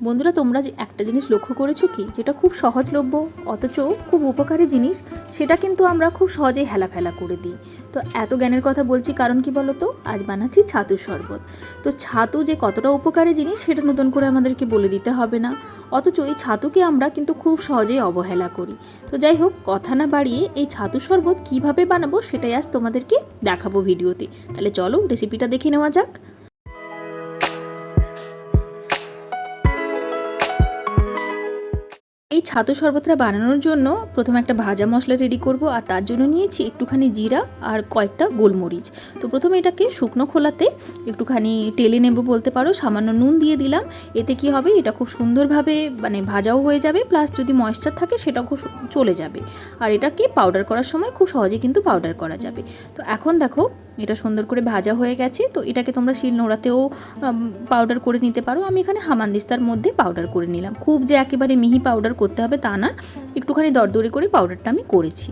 বন্ধুরা, তোমরা যে একটা জিনিস লক্ষ্য করেছ কি? যেটা খুব সহজলভ্য, অথচ খুব উপকারী জিনিস, সেটা কিন্তু আমরা খুব সহজেই হেলাফেলা করে দিই। তো এত জ্ঞানের কথা বলছি কারণ কি বলো তো আজ বানাচ্ছি ছাতুর শরবত। তো ছাতু যে কতটা উপকারী জিনিস, সেটা নতুন করে আমাদেরকে বলে দিতে হবে না। অথচ এই ছাতুকে আমরা কিন্তু খুব সহজেই অবহেলা করি। তো যাই হোক, কথা না বাড়িয়ে এই ছাতু শরবত কীভাবে বানাবো, সেটাই আজ তোমাদেরকে দেখাবো ভিডিওতে। তাহলে চলো রেসিপিটা দেখে নেওয়া যাক। এই ছাতু শরবতটা বানানোর জন্য প্রথমে একটা ভাজা মশলা রেডি করব, আর তার জন্য নিয়েছি একটুখানি জিরা আর কয়েকটা গোলমরিচ। তো প্রথমে এটাকে শুকনো খোলাতে একটুখানি টেলে নেব বলতে পারো, সামান্য নুন দিয়ে দিলাম। এতে কি হবে, এটা খুব সুন্দরভাবে মানে ভাজাও হয়ে যাবে প্লাস যদি ময়েশ্চার থাকে সেটাও খুব চলে যাবে। আর এটাকে পাউডার করার সময় খুব সহজে কিন্তু পাউডার করা যাবে। তো এখন দেখো এটা সুন্দর করে ভাজা হয়ে গেছে, তো এটাকে তোমরা শিল নোড়াতেও পাউডার করে নিতে পারো। আমি এখানে হামানদিস্তার মধ্যে পাউডার করে নিলাম। খুব যে একেবারে মিহি পাউডার করতে হবে তা না, একটুখানি দরদরে করে পাউডারটা আমি করেছি।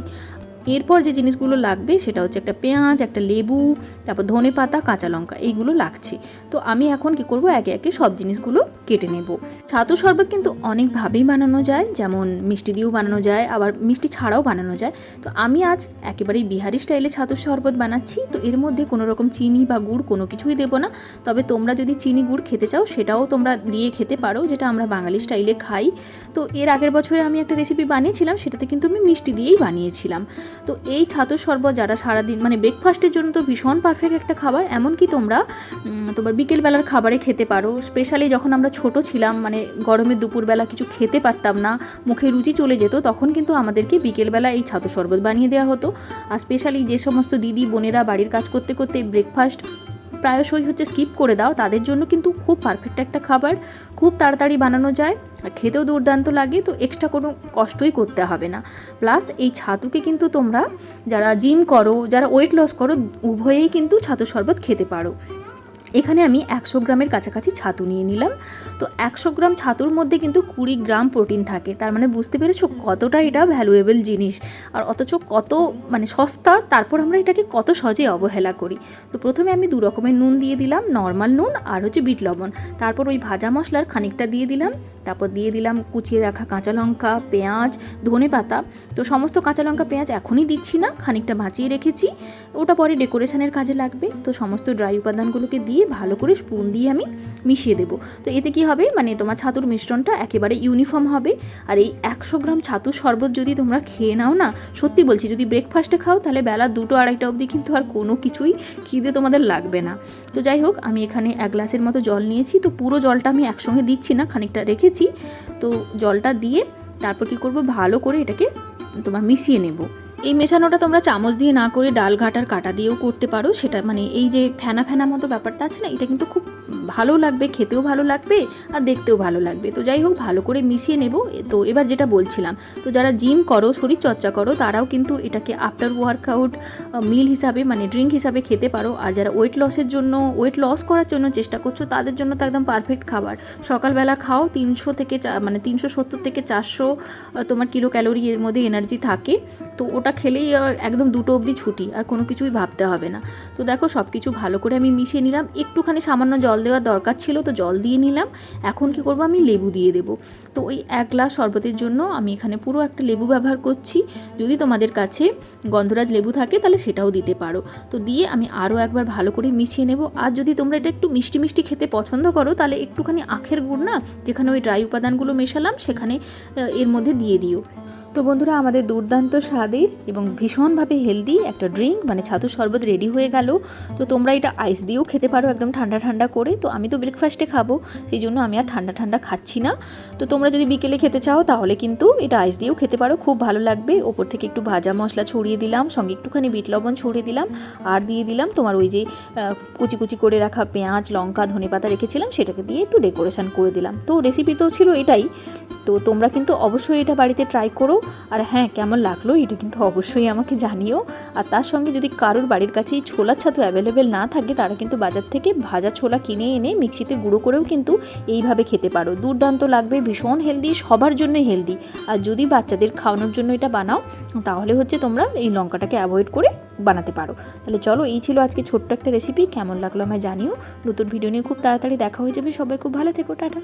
এরপর যে জিনিসগুলো লাগবে সেটা হচ্ছে একটা পেঁয়াজ, একটা লেবু, তারপর ধনে পাতা কাঁচা লঙ্কা, এইগুলো লাগছে। তো আমি এখন কি করব, একে একে সব জিনিসগুলো কেটে নেব। ছাতু শরবত কিন্তু অনেকভাবেই বানানো যায়, যেমন মিষ্টি দিয়েও বানানো যায়, আবার মিষ্টি ছাড়াও বানানো যায়। তো আমি আজ একেবারেই বিহারি স্টাইলে ছাতু শরবত বানাচ্ছি, তো এর মধ্যে কোনো রকম চিনি বা গুড় কোনো কিছুই দেবো না। তবে তোমরা যদি চিনি গুড় খেতে চাও, সেটাও তোমরা দিয়ে খেতে পারো, যেটা আমরা বাঙালি স্টাইলে খাই। তো এর আগের বছরে আমি একটা রেসিপি বানিয়েছিলাম, সেটাতে কিন্তু আমি মিষ্টি দিয়েই বানিয়েছিলাম। তো এই ছাতুর শরবত যারা সারাদিন মানে ব্রেকফাস্টের জন্য তো ভীষণ পারফেক্ট একটা খাবার, এমনকি তোমরা তোমার বিকেলবেলার খাবারে খেতে পারো। স্পেশালি যখন আমরা ছোট ছিলাম মানে গরমের দুপুরবেলা কিছু খেতে পারতাম না, মুখে রুচি চলে যেত, তখন কিন্তু আমাদেরকে বিকেলবেলা এই ছাতু শরবত বানিয়ে দেওয়া হতো। আর স্পেশালি যে সমস্ত দিদি, বোনেরা বাড়ির কাজ করতে করতে ব্রেকফাস্ট প্রায়শই হচ্ছে স্কিপ করে দাও, তাদের জন্য কিন্তু খুব পারফেক্ট একটা খাবার। খুব তাড়াতাড়ি বানানো যায়, আর খেতেও দুর্দান্ত লাগে, তো এক্সট্রা কোনো কষ্টই করতে হবে না। প্লাস এই ছাতুকে কিন্তু তোমরা যারা জিম করো, যারা ওয়েট লস করো, উভয়েই কিন্তু ছাতু শরবত খেতে পারো। এখানে আমি একশো গ্রামের কাছাকাছি ছাতু নিয়ে নিলাম। তো একশো গ্রাম ছাতুর মধ্যে কিন্তু কুড়ি গ্রাম প্রোটিন থাকে। তার মানে বুঝতে পেরেছ কতটা এটা ভ্যালুয়েবল জিনিস। আর অথচ কত মানে সস্তা, তারপর আমরা এটাকে কত সহজে অবহেলা করি। তো প্রথমে আমি দু রকমের নুন দিয়ে দিলাম নর্মাল নুন আর হচ্ছে বিট লবণ। তারপর ওই ভাজা মশলার খানিকটা দিয়ে দিলাম। তারপর দিয়ে দিলাম কুচিয়ে রাখা কাঁচা লঙ্কা, পেঁয়াজ, ধনে পাতা। তো সমস্ত কাঁচা লঙ্কা, পেঁয়াজ এখনই দিচ্ছি না, খানিকটা ভাজিয়ে রেখেছি। ওটা পরে ডেকোরেশনের কাজে লাগবে। তো সমস্ত ড্রাই উপাদানগুলোকে দিয়ে ভালো করে স্পুন দিয়ে আমি মিশিয়ে দেবো। তো এতে কি হবে? মানে তোমার ছাতুর মিশ্রণটা একেবারে ইউনিফর্ম হবে। আর এই একশো গ্রাম ছাতুর শরবত যদি তোমরা খেয়ে নাও না, সত্যি বলছি, যদি ব্রেকফাস্টে খাও, তাহলে বেলা দুটো, আড়াইটা অবধি কিন্তু আর কোনো কিছুই খিদে তোমাদের লাগবে না। তো যাই হোক, আমি এখানে এক গ্লাসের মতো জল নিয়েছি। তো পুরো জলটা আমি একসঙ্গে দিচ্ছি না, খানিকটা রেখেছি। তো জলটা দিয়ে তারপর কি করব? ভালো করে এটাকে তোমার মিশিয়ে নেব। এই মেশানোটা তোমরা চামচ দিয়ে না করে ডাল ঘাটার কাটা দিয়েও করতে পারো। সেটা মানে এই যে ফেনা ফেনা মতো ব্যাপারটা আছে না, এটা কিন্তু খুব ভালো লাগবে, খেতেও ভালো লাগবে আর দেখতেও ভালো লাগবে। তো যাই হোক, ভালো করে মিশিয়ে নেব। তো এবার যেটা বলছিলাম, তো যারা জিম করো, শরীর চর্চা করো, তারাও কিন্তু এটাকে আফটার ওয়ার্কআউট মিল হিসাবে মানে ড্রিঙ্ক হিসাবে খেতে পারো। আর যারা ওয়েট লসের জন্য ওয়েট লস করার জন্য চেষ্টা করছ, তাদের জন্য তো একদম পারফেক্ট খাবার। সকালবেলা খাও, তিনশো থেকে মানে তিনশো সত্তর থেকে চারশো তোমার কিলো ক্যালোরি এর মধ্যে এনার্জি থাকে। তো ওটা খেলেই একদম দুটো অবধি ছুটি, আর কোনো কিছুই ভাবতে হবে না। তো দেখো সব কিছু ভালো করে আমি মিশিয়ে নিলাম। একটুখানি সামান্য জল দেওয়ার দরকার ছিল, তো জল দিয়ে নিলাম। এখন কি করব, আমি লেবু দিয়ে দেবো। তো ওই এক গ্লাস শরবতের জন্য আমি এখানে পুরো একটা লেবু ব্যবহার করছি। যদি তোমাদের কাছে গন্ধরাজ লেবু থাকে, তাহলে সেটাও দিতে পারো। তো দিয়ে আমি আরও একবার ভালো করে মিশিয়ে নেব। আর যদি তোমরা এটা একটু মিষ্টি মিষ্টি খেতে পছন্দ করো, তাহলে একটুখানি আখের গুড় না, যেখানে ওই ড্রাই উপাদানগুলো মেশালাম, সেখানে এর মধ্যে দিয়ে দিও। তো বন্ধুরা, আমাদের দুর্দান্ত স্বাদের এবং ভীষণভাবে হেলদি একটা ড্রিঙ্ক মানে ছাতু শরবত রেডি হয়ে গেল। তো তোমরা এটা আইস দিয়েও খেতে পারো একদম ঠান্ডা ঠান্ডা করে। তো আমি তো ব্রেকফাস্টে খাব, সেই জন্য আমি আর ঠান্ডা ঠান্ডা খাচ্ছি না। তো তোমরা যদি বিকেলে খেতে চাও, তাহলে কিন্তু এটা আইস দিয়েও খেতে পারো, খুব ভালো লাগবে। ওপর থেকে একটু ভাজা মশলা ছড়িয়ে দিলাম, সঙ্গে একটুখানি বিট লবণ ছড়িয়ে দিলাম, আর দিয়ে দিলাম তোমার ওই যে কুচি কুচি করে রাখা পেঁয়াজ, লঙ্কা, ধনে পাতা রেখেছিলাম, সেটাকে দিয়ে একটু ডেকোরেশন করে দিলাম। তো রেসিপি তো ছিল এটাই। তো তোমরা কিন্তু অবশ্যই এটা বাড়িতে ট্রাই করো। আর হ্যাঁ কেমন লাগল? এটা কিন্তু অবশ্যই আমাকে জানিও। আর তার সঙ্গে যদি কারোর বাড়ির কাছে এই ছোলার ছাতু অ্যাভেলেবেল না থাকে, তারা কিন্তু বাজার থেকে ভাজা ছোলা কিনে এনে মিক্সিতে গুঁড়ো করেও কিন্তু এইভাবে খেতে পারো। দুর্দান্ত লাগবে, ভীষণ হেলদি সবার জন্যই হেলদি আর যদি বাচ্চাদের খাওয়ানোর জন্য এটা বানাও, তাহলে হচ্ছে তোমরা এই লঙ্কাটাকে অ্যাভয়েড করে বানাতে পারো। তাহলে চলো, এই ছিল আজকে ছোট্ট একটা রেসিপি কেমন লাগল আমায় জানিও। নতুন ভিডিও নিয়ে খুব তাড়াতাড়ি দেখা হয়ে যাবে। সবাই খুব ভালো থেকো, টাটা।